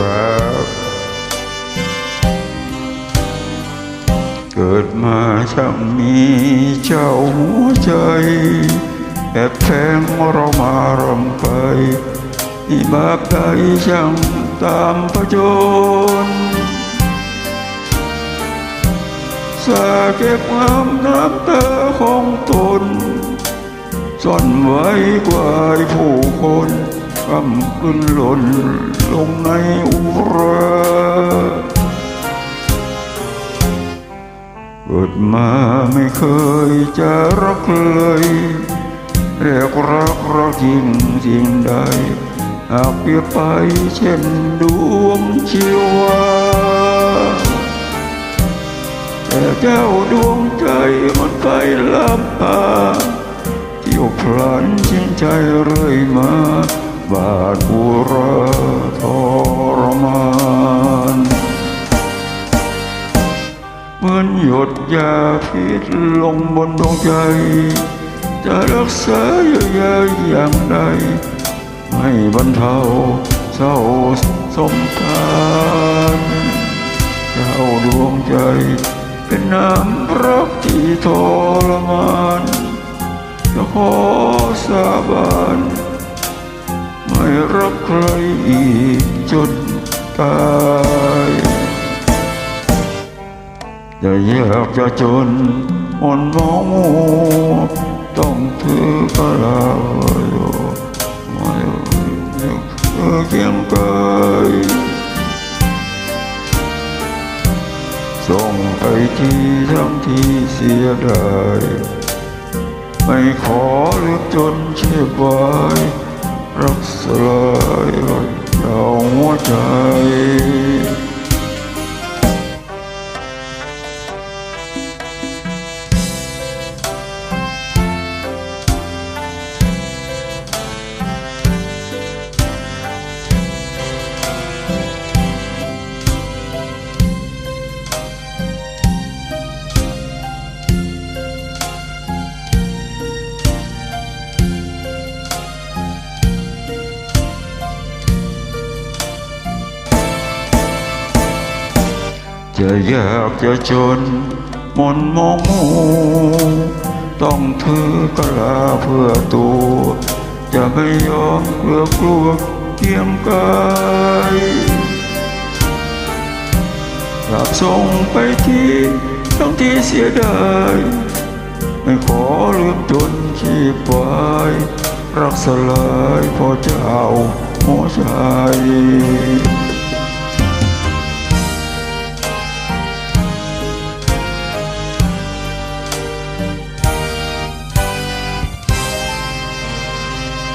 รักเกิดมาช่างมีเจ้าหัวใจ แอบแฝงเรามารำไปที่บาปใดช่างตามประจนสาเก็บงามน้ำตาของตนซ่อนไว้กว่าผู้คน กำกลืนหล่นลงในอุราเกิดมาไม่เคยจะรักเลยแรกรักรักจริงสิ่งใดหากเปรียบไปเช่นดวงชีวาแต่เจ้าดวงใจมันไปลับพาเที่ยวพลันชิงใจเรื่อยมา บาดบุราทรมาน เหมือนหยดยาพิษลงบนดวงใจ จะรักษาเยียวยาอย่างใดให้บรรเทาเศร้าสมการเจ้าดวงใจเป็นน้ำรักที่ทรมานจะขอสาบาน ใครอีกจนตายจะยากจะจนอ่อนมองมัวต้องถือกระลาอยู่ไม่เออเคียงกายส่งไปที่ทั้งที่เสียดายไม่ขอลืมจนเชื่อไว้รักสลายเจ้า หั จะยากจะจนมนมองมูต้องถือกะลาเพื่อตัวจะไม่ยอมเพื่อกลัวเกียมกายกลับส่งไปที่ทั้งที่เสียดายไม่ขอลืมจนชีพไว้รักสลายพอเจ้าหัวใจ